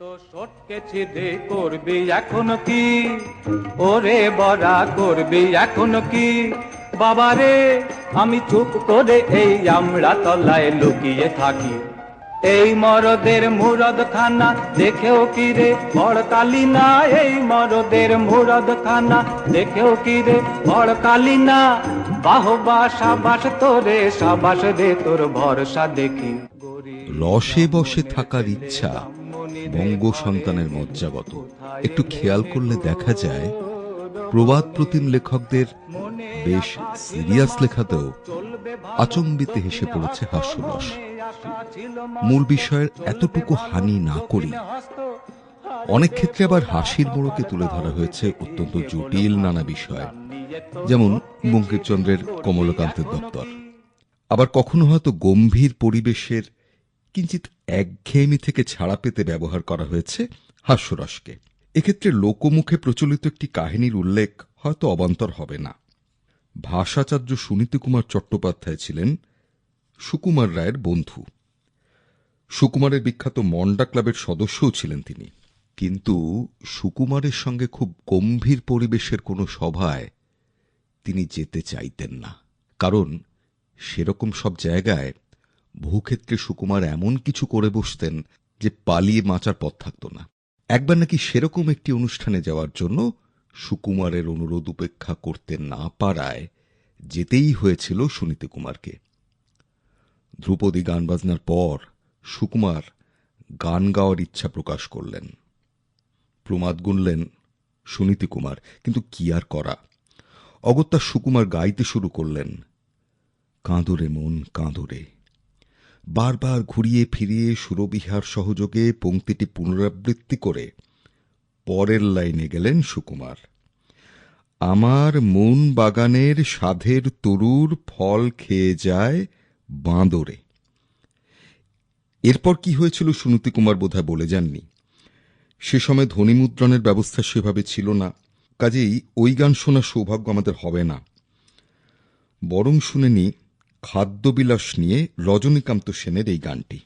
তো কি? ওরে বড়া করবি, এখন কি? বাবারে আমি চুপ করে এই আমরা তলায় লুকিয়ে থাকি। এই মরদের মুরদ খানা দেখেও কি রে? বড়কালি না এই মরদের মুরদ খানা দেখেও কি রে? বড়কালি না বাহবা সাবাস তোরে, সাবাস রে তোর ভরসা দেখি। রসে বসে থাকার ইচ্ছা। বঙ্গ সন্তানের মজ্জাগত একটু খেয়াল করলে দেখা যায়, প্রবাদ প্রতিম লেখকদের বেশ সিরিয়াস লেখাতেও আচম্বিতে হেসে পড়েছে হাস্যরস। মূল বিষয়ের এতটুকু হানি না করি। অনেক ক্ষেত্রে আবার হাসির মোড়কে তুলে ধরা হয়েছে অত্যন্ত জটিল নানা বিষয়, যেমন বঙ্কিমচন্দ্রের কমলকান্তের দপ্তর। আবার কখনো হয়তো গম্ভীর পরিবেশের কিঞ্চিত একঘেয়েমি থেকে ছাড়া পেতে ব্যবহার করা হয়েছে হাস্যরসকে। এক্ষেত্রে লোকমুখে প্রচলিত একটি কাহিনীর উল্লেখ হয়তো অবান্তর হবে না। ভাষাচার্য সুনীতি কুমার চট্টোপাধ্যায় ছিলেন সুকুমার রায়ের বন্ধু। সুকুমারের বিখ্যাত মন্ডা ক্লাবের সদস্যও ছিলেন তিনি। কিন্তু সুকুমারের সঙ্গে খুব গম্ভীর পরিবেশের কোনো সভায় তিনি যেতে চাইতেন না। কারণ সেরকম সব জায়গায় ভূক্ষেত্রে সুকুমার এমন কিছু করে বসতেন যে পালিয়ে বাঁচার পথ থাকত না। একবার নাকি সেরকম একটি অনুষ্ঠানে যাওয়ার জন্য সুকুমারের অনুরোধ উপেক্ষা করতে না পারায় যেতেই হয়েছিল সুনীতি কুমারকে। ধ্রুপদী গান বাজনার পর সুকুমার গান গাওয়ার ইচ্ছা প্রকাশ করলেন। প্রমাদ গুনলেন, সুনীতি কুমার, কিন্তু কি আর করা? অগত্যা সুকুমার গাইতে শুরু করলেন কাঁদরে মন কাঁদরে বারবার ঘুরিয়ে ফিরিয়ে সুরবিহার সহযোগে পংক্তিটি পুনরাবৃত্তি করে পরের লাইনে গেলেন সুকুমার। আমার মন বাগানের সাধের তরুর ফল খেয়ে যায় বাঁদরে। এরপর কি হয়েছিল সুনীতি কুমার বোধহয় বলে যাননি। সে সময় ধ্বনিমুদ্রণের ব্যবস্থা সেভাবে ছিল না। কাজেই ওই গান শোনার সৌভাগ্য আমাদের হবে না। বরং শুনে শুনেনি খাদ্যবিলাস নিয়ে রজনীকান্ত সেনের এই গানটি।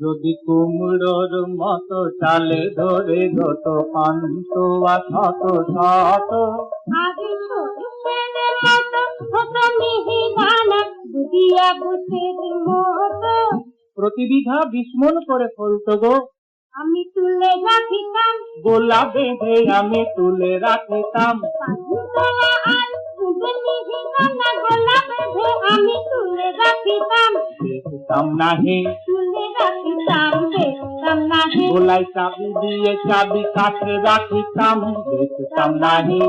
যদি কুমড়োর মতো চালে ধরে যত পান্ত শত শত। প্রতিবিধা বিস্মন করে ফলত গো। আমি তুলে রাখিতাম। গোলা বেঁধে আমি তুলে রাখিতাম। গোলা আমি তুলে রাখিতাম। দেখতাম নাহি। তুলে রাখিতাম দেখতাম নাহি। গোলাই চাবি দিয়ে চাবি কাছে রাখিতাম দেখতাম নাহি।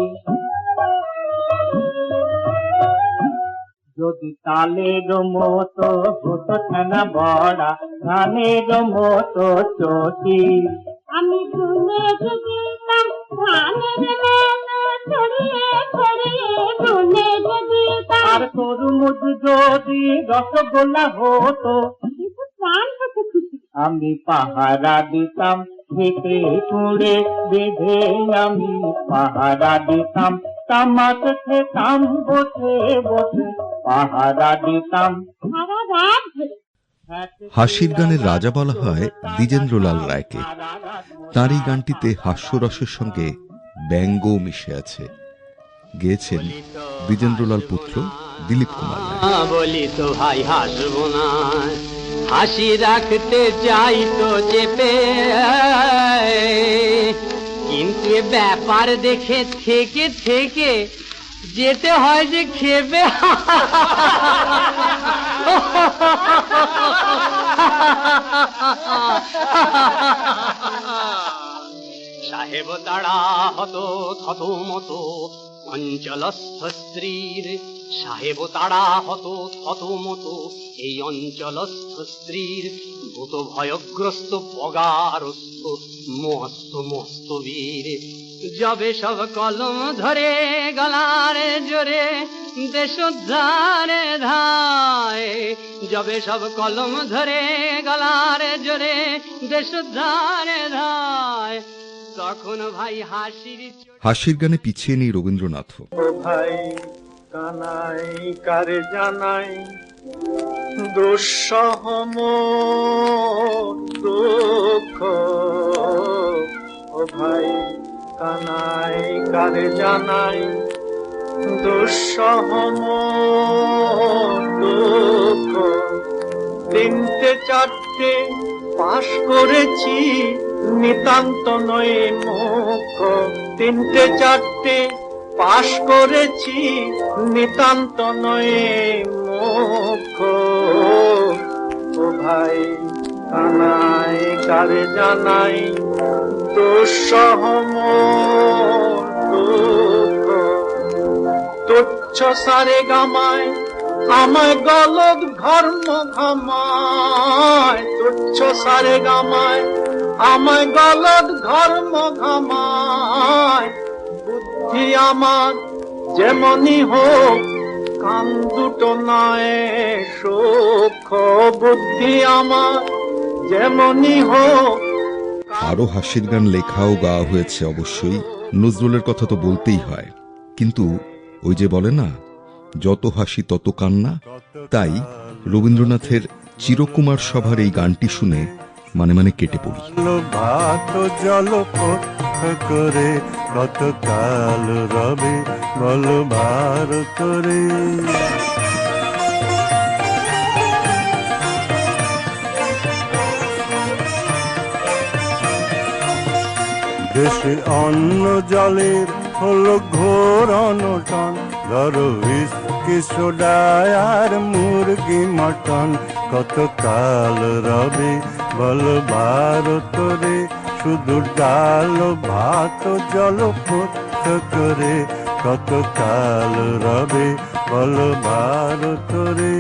যদি তালের মতো হতো বড়া ধানের মতো চটি। আমি তুলে দিতাম যদি রসগোল্লা হতো, আমি পাহারা দিতাম খেতে পুড়ে বেঁধে আমি পাহারা দিতাম। তামাক খেতাম, বসে বসে পাহারা দিতাম। হাসির গানের রাজা বলা হয় দ্বিজেন্দ্রলাল রায়কে। তার এই গানটিতে হাস্যরসের সঙ্গে ব্যঙ্গও মিশে আছে। গেয়েছেন দ্বিজেন্দ্রলাল পুত্র দিলীপ কুমার। বলি তো ভাই, হাসবো না। হাসি রাখতে চাই তো চেপে। কিন্তু ব্যাপার দেখে থেকে থেকে যেতে হয় যে খেবে সাহেব তাড়া হতো থত মতো অঞ্চলস্থ স্ত্রীর সাহেব তাড়া হতো, থত মতো। এই অঞ্চলস্থ স্ত্রীর ভূত ভয়গ্রস্ত, পগারস্থ, মস্ত মস্ত বীর। যবে সব কলম ধরে, গলার জোরে, দেশোদ্ধারে ধায়। যবে সব কলম ধরে, গলার জোরে, দেশোদ্ধারে ধায়। তখন ভাই হাসির হাসির গানে পিছিয়ে নেই রবীন্দ্রনাথও। ভাই কানাই কারে জানাই? দুঃসহম দুঃখ। কানাই কারে জানাই? দুঃসহম দুঃখ। তিনটে চারটে পাশ করেছি, নিতান্ত নয় মুখ। তিনটে, চারটে পাশ করেছি, নিতান্ত নয় মুখ। ও ভাই কানাই কারে জানাই দুঃসহম দুঃখ। তুচ্ছ সারে গামায় আমায় গলদ ঘর্ম ঘামায়, তুচ্ছ সারে গামায়। আমায় গলদ ঘর্ম ঘামায়, বুদ্ধি আমার যেমনই হোক, কান দুটো নয় সুখ বুদ্ধি আমার যেমনই হোক আরও হাসির গান লেখা ও গাওয়া হয়েছে অবশ্যই, নজরুলের কথা তো বলতেই হয়। কিন্তু ওই যে বলে না যত হাসি তত কান্না। তাই রবীন্দ্রনাথের চিরকুমার সভার এই গানটি শুনে মানে মানে কেটে পড়ি। করে রবে, বল দেশে অন্ন জলের হলো ঘোর অনটন ধরো কি সোডায় আর মুরগি মটন। কত কাল রবে বল ভারত রে শুধু ডাল ভাত জল ফুট করে কত কাল রবে বল ভারত রে